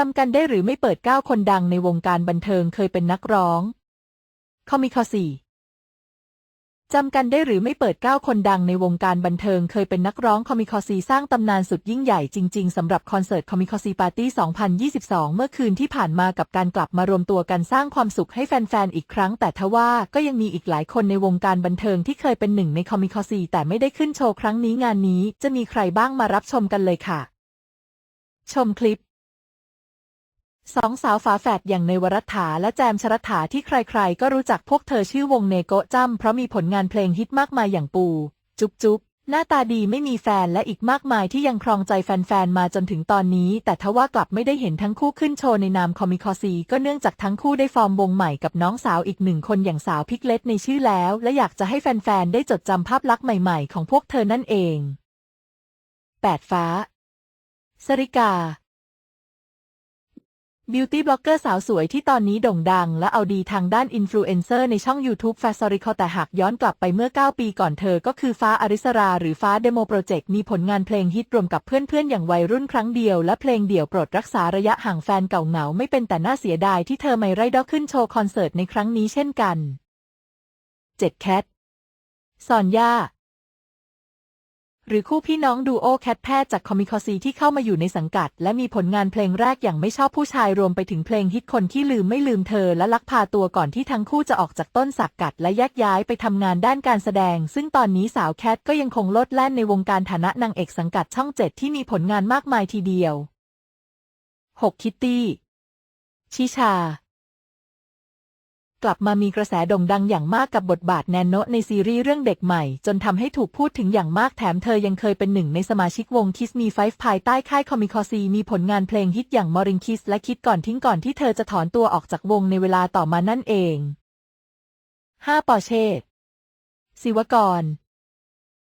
จำกันได้หรือไม่เปิดเก้าคนดังในวงการบันเทิงเคยเป็นนักร้องคอมิคอซีจำกันได้หรือไม่เปิดเก้าคนดังในวงการบันเทิงเคยเป็นนักร้องคอมิคอซีสร้างตำนานสุดยิ่งใหญ่จริง ๆสำหรับคอนเสิร์ตคอมิคอซีปาร์ตี้ 2022 เมื่อคืนที่ผ่านมากับการกลับมารวมตัวกันสร้างความสุขให้แฟน ๆ อีกครั้ง แต่ทว่าก็ยังมีอีกหลายคนในวงการบันเทิงที่เคยเป็นหนึ่งในคอมิคอซีแต่ไม่ได้ขึ้นโชว์ครั้งนี้งานนี้ จะมีใครบ้างมารับชมกันเลยค่ะ ชมคลิป สองสาวฝาแฝดอย่างเนวรัฐาและแจมชรัฐาที่ใครๆ ก็รู้จักพวกเธอชื่อวงเนโกะจ้ำเพราะมีผลงานเพลงฮิตมากมายอย่างปู จุ๊บจุ๊บหน้าตาดีไม่มีแฟนและอีกมากมายที่ยังครองใจแฟนๆ มาจนถึงตอนนี้ แต่ทว่ากลับไม่ได้เห็นทั้งคู่ขึ้นโชว์ในนามคอมิคอซีก็เนื่องจากทั้งคู่ได้ฟอร์มวงใหม่กับน้องสาวอีกหนึ่งคนอย่างสาวพิกเล็ตในชื่อแล้ว และอยากจะให้แฟนๆ ได้จดจำภาพลักษณ์ใหม่ๆ ของพวกเธอนั่นเองแปดฟ้า สริกา บิวตี้บล็อกเกอร์สาวสวยที่ตอนนี้โด่งดัง และเอาดีทางด้านอินฟลูเอนเซอร์ในช่อง YouTube f a s o r i c a l แต่หากย้อนกลับไปเมื่อ 9 ปีก่อนเธอก็คือฟ้าอริสรา หรือฟ้าเดโมโปรเจกต์มีผลงานเพลงฮิตรวมกับเพื่อนๆ อย่างวัยรุ่นครั้งเดียว และเพลงเดี่ยวโปรดรักษาระยะห่างแฟนเก่าเหงาไม่เป็นแต่น่าเสียดายที่เธอไม่ไรดอขึ้นโชว์คอนเสิร์ตในครั้งนี้เช่นกัน 7. แคทซอนย่า หรือคู่พี่น้องดูโอแคทแพทย์จากคอมิคอซีที่เข้ามาอยู่ในสังกัด และมีผลงานเพลงแรกอย่างไม่ชอบผู้ชายรวมไปถึงเพลงฮิตคนที่ลืมไม่ลืมเธอและลักพาตัวก่อนที่ทั้งคู่จะออกจากต้นสักกัด และแยกย้ายไปทำงานด้านการแสดง ซึ่งตอนนี้สาวแคทก็ยังคงลดแล่นในวงการฐานะนางเอกสังกัดช่องเจ็ดที่มีผลงานมากมายทีเดียว 6. คิตตี้ ชิชา กลับมามีกระแสโด่งดังอย่างมากกับบทบาทแนนโนในซีรีส์เรื่องเด็กใหม่ จนทำให้ถูกพูดถึงอย่างมากแถมเธอยังเคยเป็นหนึ่งในสมาชิกวงคิสมีไฟภายใต้ค่ายคอมิคอซีมีผลงานเพลงฮิตอย่างมอริงคิสและคิดก่อนทิ้งก่อนที่เธอจะถอนตัวออกจากวงในเวลาต่อมานั่นเอง 5. ปอเชตศิวกร